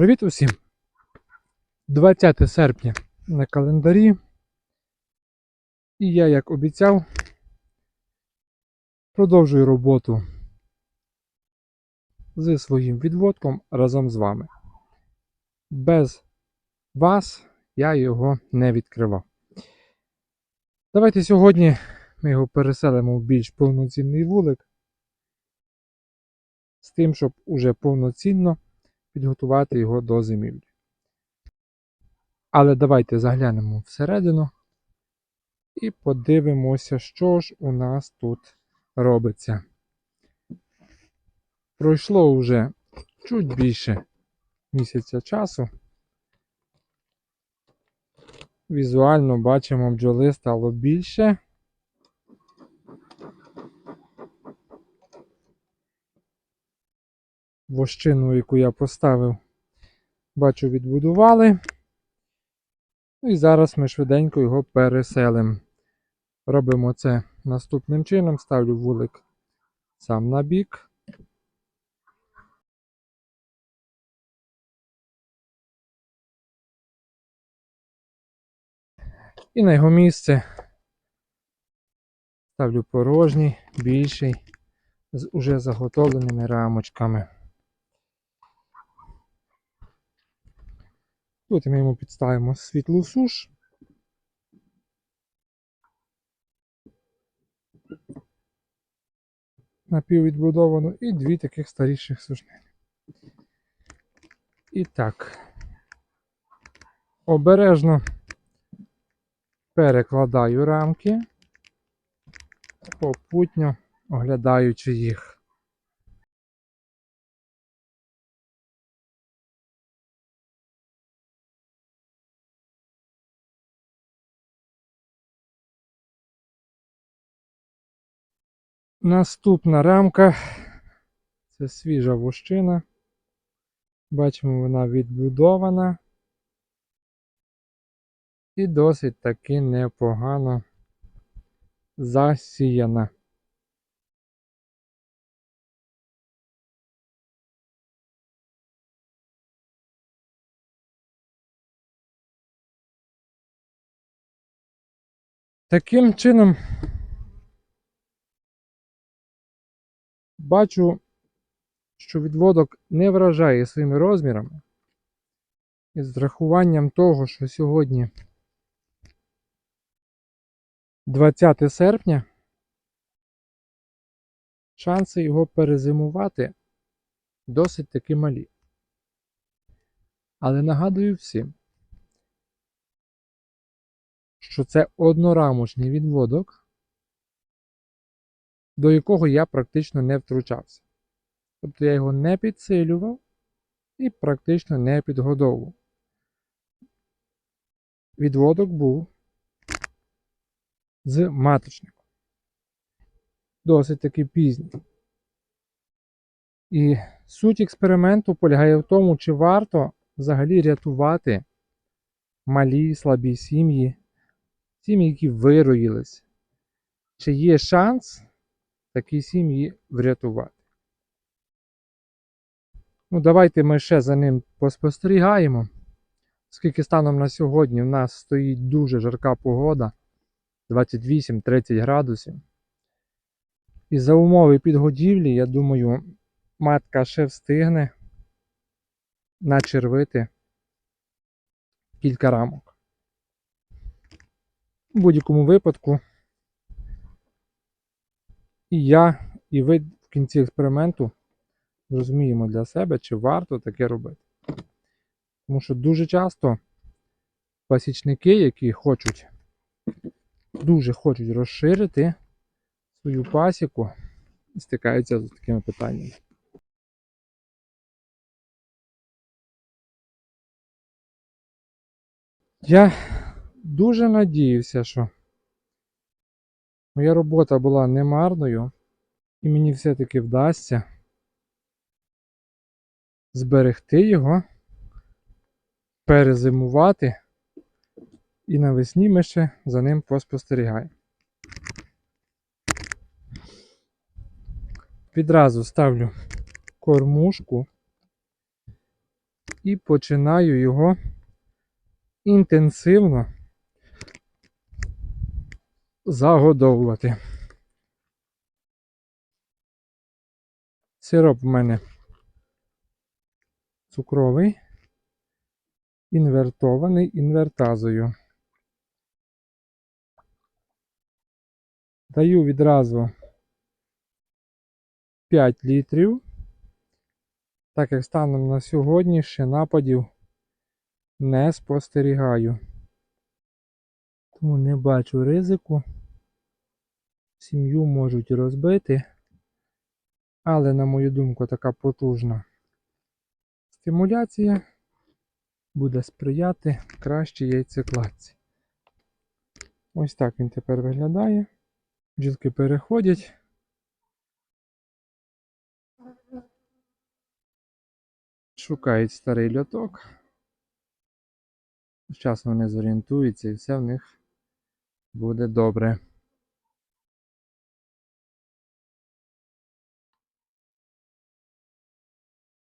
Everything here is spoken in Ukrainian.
Привіт усім! 20 серпня на календарі. І я, як обіцяв, продовжую роботу зі своїм відводком разом з вами. Без вас я його не відкривав. Давайте сьогодні ми його переселимо в більш повноцінний вулик. З тим, щоб уже повноцінно підготувати його до зимівлі. Але давайте заглянемо всередину і подивимося, що ж у нас тут робиться. Пройшло вже чуть більше місяця часу. Візуально бачимо, бджоли стало більше. Вощину, яку я поставив, бачу, відбудували. Ну і зараз ми швиденько його переселимо. Робимо це наступним чином. Ставлю вулик сам на бік. І на його місце ставлю порожній, більший, з уже заготовленими рамочками. Тут ми йому підставимо світлу суш. Напіввідбудовану і дві таких старіших сушнини. І так, обережно перекладаю рамки, попутньо оглядаючи їх. Наступна рамка це свіжа вощина. Бачимо, вона відбудована і досить таки непогано засіяна. Таким чином бачу, що відводок не вражає своїми розмірами. І з врахуванням того, що сьогодні 20 серпня, шанси його перезимувати досить таки малі. Але нагадую всім, що це однорамочний відводок, до якого я практично не втручався. Тобто я його не підсилював і практично не підгодовував. Відводок був з маточником. Досить таки пізній. І суть експерименту полягає в тому, чи варто взагалі рятувати малі слабі сім'ї, сім'ї, які вироїлись. Чи є шанс такі сім'ї врятувати? Ну, давайте ми ще за ним поспостерігаємо. Оскільки станом на сьогодні в нас стоїть дуже жарка погода 28-30 градусів. І за умови підгодівлі, я думаю, матка ще встигне начервити кілька рамок. У будь-якому випадку і я, і ви в кінці експерименту зрозуміємо для себе, чи варто таке робити. Тому що дуже часто пасічники, які хочуть, дуже хочуть розширити свою пасіку, стикаються з такими питаннями. Я дуже надіюся, що моя робота була немарною, і мені все-таки вдасться зберегти його, перезимувати, і навесні ми ще за ним поспостерігаємо. Відразу ставлю кормушку і починаю його інтенсивно загодовувати. Сироп в мене цукровий, інвертований інвертазою. Даю відразу 5 літрів, так як станом на сьогодні ще нападів не спостерігаю. Тому не бачу ризику. Сім'ю можуть розбити, але, на мою думку, така потужна стимуляція буде сприяти кращій яйцекладці. Ось так він тепер виглядає. Бджілки переходять. Шукають старий льоток. З часом вони зорієнтуються і все в них буде добре.